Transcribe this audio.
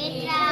วิตเา